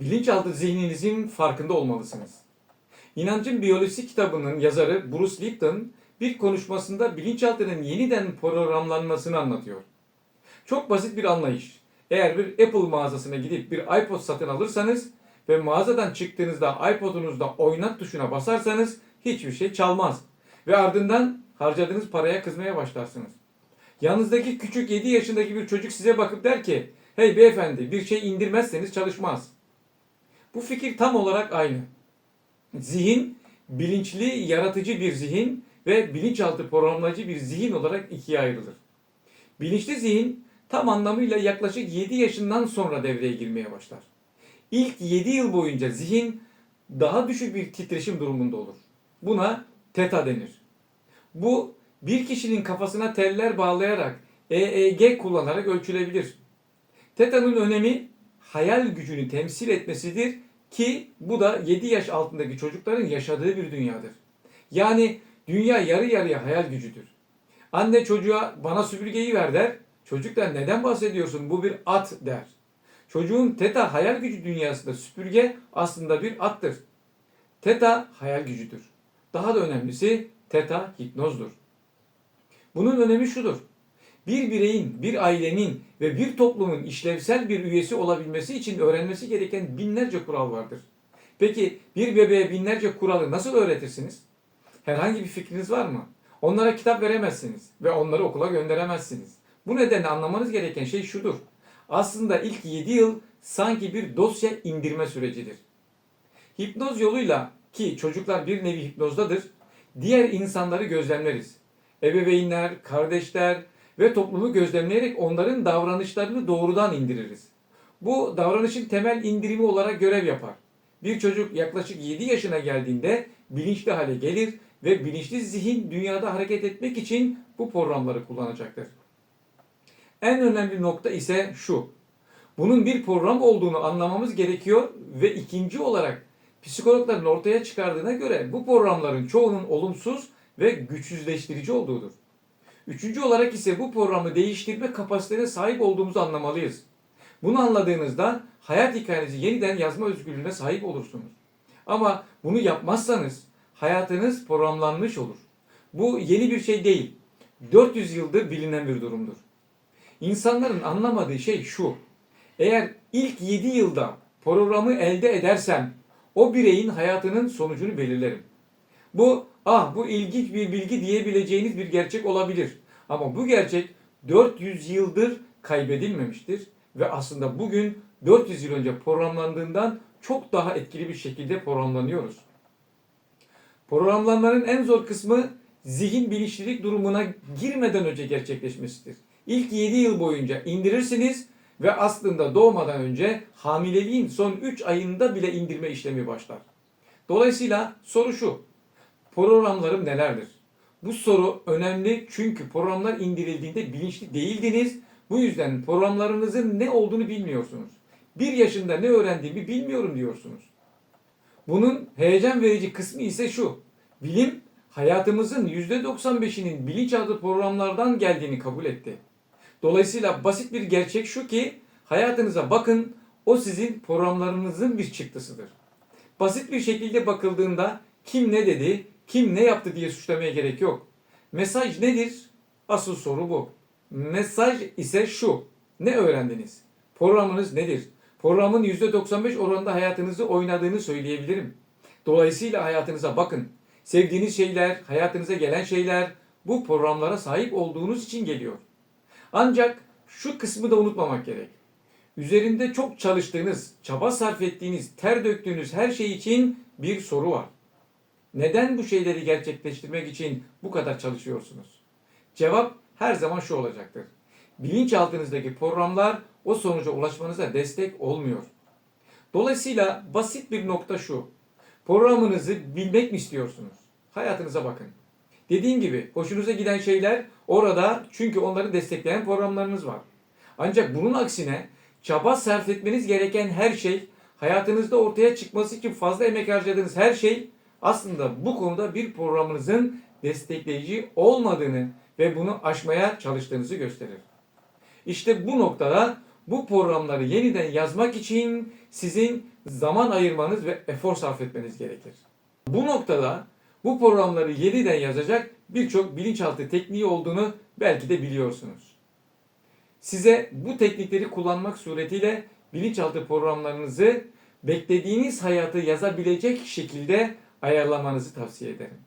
bilinçaltı zihninizin farkında olmalısınız. İnancın Biyolojisi kitabının yazarı Bruce Lipton bir konuşmasında bilinçaltının yeniden programlanmasını anlatıyor. Çok basit bir anlayış. Eğer bir Apple mağazasına gidip bir iPod satın alırsanız ve mağazadan çıktığınızda iPod'unuzda oynat tuşuna basarsanız hiçbir şey çalmaz. Ve ardından harcadığınız paraya kızmaya başlarsınız. Yanınızdaki küçük 7 yaşındaki bir çocuk size bakıp der ki Hey beyefendi bir şey indirmezseniz çalışmaz. Bu fikir tam olarak aynı. Zihin bilinçli, yaratıcı bir zihin ve bilinçaltı programlayıcı bir zihin olarak ikiye ayrılır. Bilinçli zihin tam anlamıyla yaklaşık 7 yaşından sonra devreye girmeye başlar. İlk 7 yıl boyunca zihin daha düşük bir titreşim durumunda olur. Buna teta denir. Bu bir kişinin kafasına teller bağlayarak EEG kullanarak ölçülebilir. Teta'nın önemi hayal gücünü temsil etmesidir ki bu da 7 yaş altındaki çocukların yaşadığı bir dünyadır. Yani dünya yarı yarıya hayal gücüdür. Anne çocuğa bana süpürgeyi ver der. Çocuk da neden bahsediyorsun bu bir at der. Çocuğun teta hayal gücü dünyasında süpürge aslında bir attır. Teta hayal gücüdür. Daha da önemlisi teta hipnozdur. Bunun önemi şudur. Bir bireyin, bir ailenin ve bir toplumun işlevsel bir üyesi olabilmesi için öğrenmesi gereken binlerce kural vardır. Peki bir bebeğe binlerce kuralı nasıl öğretirsiniz? Herhangi bir fikriniz var mı? Onlara kitap veremezsiniz ve onları okula gönderemezsiniz. Bu nedenle anlamanız gereken şey şudur. Aslında ilk 7 yıl sanki bir dosya indirme sürecidir. Hipnoz yoluyla ki çocuklar bir nevi hipnozdadır, diğer insanları gözlemleriz. Ebeveynler, kardeşler ve toplumu gözlemleyerek onların davranışlarını doğrudan indiririz. Bu davranışın temel indirimi olarak görev yapar. Bir çocuk yaklaşık 7 yaşına geldiğinde bilinçli hale gelir ve bilinçli zihin dünyada hareket etmek için bu programları kullanacaktır. En önemli nokta ise şu. Bunun bir program olduğunu anlamamız gerekiyor ve ikinci olarak psikologların ortaya çıkardığına göre bu programların çoğunun olumsuz ve güçsüzleştirici olduğudur. Üçüncü olarak ise bu programı değiştirme kapasitesine sahip olduğumuzu anlamalıyız. Bunu anladığınızda hayat hikayenizi yeniden yazma özgürlüğüne sahip olursunuz. Ama bunu yapmazsanız hayatınız programlanmış olur. Bu yeni bir şey değil. 400 yıldır bilinen bir durumdur. İnsanların anlamadığı şey şu. Eğer ilk 7 yılda programı elde edersem o bireyin hayatının sonucunu belirlerim. Bu ah bu ilginç bir bilgi diyebileceğiniz bir gerçek olabilir. Ama bu gerçek 400 yıldır kaybedilmemiştir ve aslında bugün 400 yıl önce programlandığından çok daha etkili bir şekilde programlanıyoruz. Programlanmanın en zor kısmı zihin bilinçlilik durumuna girmeden önce gerçekleşmesidir. İlk 7 yıl boyunca indirirsiniz ve aslında doğmadan önce hamileliğin son 3 ayında bile indirme işlemi başlar. Dolayısıyla soru şu. Programlarım nelerdir? Bu soru önemli çünkü programlar indirildiğinde bilinçli değildiniz. Bu yüzden programlarınızın ne olduğunu bilmiyorsunuz. Bir yaşında ne öğrendiğimi bilmiyorum diyorsunuz. Bunun heyecan verici kısmı ise şu. Bilim hayatımızın %95'inin bilinçaltı programlardan geldiğini kabul etti. Dolayısıyla basit bir gerçek şu ki hayatınıza bakın o sizin programlarınızın bir çıktısıdır. Basit bir şekilde bakıldığında kim ne dedi, kim ne yaptı diye suçlamaya gerek yok. Mesaj nedir? Asıl soru bu. Mesaj ise şu. Ne öğrendiniz? Programınız nedir? Programın %95 oranında hayatınızı oynadığını söyleyebilirim. Dolayısıyla hayatınıza bakın. Sevdiğiniz şeyler, hayatınıza gelen şeyler bu programlara sahip olduğunuz için geliyor. Ancak şu kısmı da unutmamak gerek. Üzerinde çok çalıştığınız, çaba sarf ettiğiniz, ter döktüğünüz her şey için bir soru var. Neden bu şeyleri gerçekleştirmek için bu kadar çalışıyorsunuz? Cevap her zaman şu olacaktır. Bilinçaltınızdaki programlar o sonuca ulaşmanıza destek olmuyor. Dolayısıyla basit bir nokta şu. Programınızı bilmek mi istiyorsunuz? Hayatınıza bakın. Dediğim gibi hoşunuza giden şeyler orada çünkü onları destekleyen programlarınız var. Ancak bunun aksine çaba sarf etmeniz gereken her şey, hayatınızda ortaya çıkması için fazla emek harcadığınız her şey aslında bu konuda bir programınızın destekleyici olmadığını ve bunu aşmaya çalıştığınızı gösterir. İşte bu noktada bu programları yeniden yazmak için sizin zaman ayırmanız ve efor sarf etmeniz gerekir. Bu noktada bu programları yeniden yazacak birçok bilinçaltı tekniği olduğunu belki de biliyorsunuz. Size bu teknikleri kullanmak suretiyle bilinçaltı programlarınızı beklediğiniz hayatı yazabilecek şekilde ayarlamanızı tavsiye ederim.